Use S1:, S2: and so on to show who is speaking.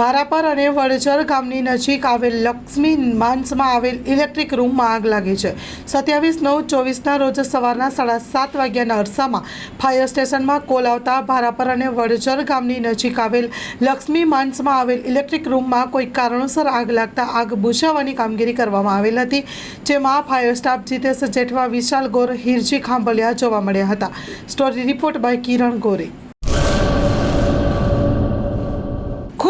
S1: ભારાપર અને વડજર ગામની નજીક આવેલ લક્ષ્મી માન્સમાં આવેલ ઇલેક્ટ્રિક રૂમમાં આગ લાગી છે. સત્યાવીસ નવ ચોવીસના રોજ સવારના સાડા સાત વાગ્યાના અરસામાં ફાયર સ્ટેશનમાં કોલ આવતા ભારાપર અને વડજર ગામની નજીક આવેલ લક્ષ્મી માન્સમાં આવેલ ઇલેક્ટ્રિક રૂમમાં કોઈ કારણોસર આગ લાગતા આગ બુઝાવવાની કામગીરી કરવામાં આવેલ હતી, જેમાં ફાયર સ્ટાફ જીતેશ જેઠવા, વિશાલ ગોર, હિરજી ખાંભલિયા જોવા મળ્યા હતા. Story report by Kiran Gore.